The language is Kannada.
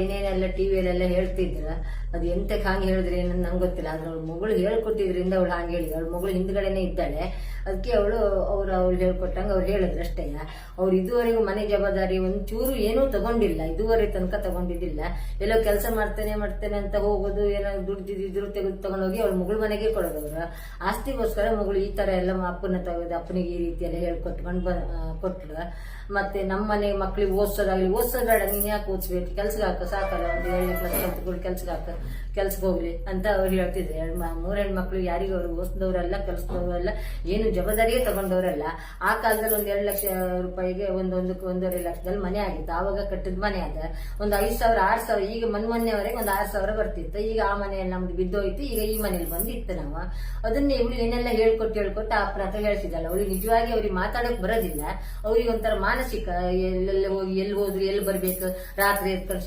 ಏನೇನೆಲ್ಲ ಟಿವಿಯಲ್ಲೆಲ್ಲ ಹೇಳ್ತಿದ್ರ, ಅದು ಎಂತ ಹಾಗೆ ಹೇಳಿದ್ರೆ ಏನಂತ ನಂಗೆ ಗೊತ್ತಿಲ್ಲ. ಆದ್ರೆ ಅವ್ಳು ಮಗಳು ಹೇಳ್ಕೊಟ್ಟಿದ್ರಿಂದ ಅವಳು ಹಾಗೆ ಹೇಳಿ ಅವಳ ಮಗಳು ಹಿಂದ್ಗಡೆನೆ ಇದ್ದಾಳೆ. ಅದಕ್ಕೆ ಅವಳು, ಅವ್ರು ಅವ್ಳು ಹೇಳ್ಕೊಟ್ಟಂಗೆ ಅವ್ರು ಹೇಳಿದ್ರು ಅಷ್ಟೇ. ಅವ್ರು ಇದುವರೆಗೂ ಮನೆ ಜವಾಬ್ದಾರಿ ಒಂಚೂರು ಏನೂ ತಗೊಂಡಿಲ್ಲ. ಇದುವರೆ ತನಕ ತಗೊಂಡಿದ್ದಿಲ್ಲ. ಎಲ್ಲೋ ಕೆಲಸ ಮಾಡ್ತೇನೆ ಮಾಡ್ತೇನೆ ಅಂತ ಹೋಗೋದು, ಏನೋ ದುಡ್ದಿದ್ರು ತೆಗೆದು ತಗೊಂಡೋಗಿ ಅವ್ಳ ಮಗಳ ಮನೆಗೆ ಕೊಡೋದವ್ರು. ಆಸ್ತಿಗೋಸ್ಕರ ಮಗಳು ಈ ತರ ಎಲ್ಲ ಅಪ್ಪನ ತಗೋದು, ಅಪ್ಪನಿಗೆ ಈ ರೀತಿಯೆಲ್ಲ ಹೇಳ್ಕೊಟ್ಕೊಂಡು ಬ ಕೊಟ್ಟರು ಮತ್ತೆ ನಮ್ಮ ಮನೆ ಮಕ್ಳಿಗೆ ಓದಿಸೋದಾಗ್ಲಿ ಓದ್ಸೋದಾಗ ನೀನು ಯಾಕೆ ಓದಿಸ್ಬೇಕು ಕೆಲ್ಸಕ್ಕೆ ಹಾಕ ಸಾಕಲ್ಲ, ಒಂದು ಏಳನೇ ಕ್ಲಾಸ್ ಕಲ್ತ್ಕೊಂಡು ಕೆಲ್ಸಕ್ಕೆ ಹಾಕ ಕೆಲ್ಸಕ್ಕೆ ಹೋಗ್ಲಿ ಅಂತ ಅವ್ರು ಹೇಳ್ತಿದ್ರು. ಮೂರ್ ಹೆಣ್ಮಕ್ಳು ಯಾರಿಗೂ ಅವ್ರು ಓದಿಸಿದವರೆಲ್ಲ, ಕೆಲಸದವರೆಲ್ಲ, ಏನು ಜವಾಬ್ದಾರಿಯೇ ತಗೊಂಡವರಲ್ಲ. ಆ ಕಾಲದಲ್ಲಿ ಒಂದು ಎರಡು ಲಕ್ಷ ರೂಪಾಯಿಗೆ ಒಂದೊಂದಕ್ಕೆ ಒಂದೂವರೆ ಲಕ್ಷದಲ್ಲಿ ಮನೆ ಆಗಿತ್ತು. ಆವಾಗ ಕಟ್ಟಿದ ಮನೆ ಅದ. ಒಂದು ಐದು ಸಾವಿರ, ಆರು ಸಾವಿರ, ಈಗ ಮನ್, ಮೊನ್ನೆವರೆಗೆ ಒಂದು ಆರು ಸಾವಿರ ಬರ್ತಿತ್ತು. ಈಗ ಆ ಮನೆಯಲ್ಲಿ ನಮ್ದು ಬಿದ್ದೋಯ್ತು. ಈಗ ಈ ಮನೇಲಿ ಬಂದಿತ್ತು ನಾವು. ಅದನ್ನೇ ಇವಳು ಏನೆಲ್ಲ ಹೇಳ್ಕೊಟ್ಟು ಹೇಳ್ಕೊಟ್ಟು ಆ ಪ್ರಾಂತ ಹೇಳ್ತಿದ್ದಲ್ಲ ಅವ್ರಿಗೆ ನಿಜವಾಗಿ ಅವ್ರಿಗೆ ಮಾತಾಡಕ್ ಬರೋದಿಲ್ಲ. ಅವ್ರಿಗೆ ಒಂಥರ ಮಾನಸಿಕ, ಎಲ್ಲೆಲ್ಲ ಹೋಗಿ, ಎಲ್ಲಿ ಹೋದ್ರು, ಎಲ್ಲಿ ಬರ್ಬೇಕು, ರಾತ್ರಿ ಕಳ್ಸಿ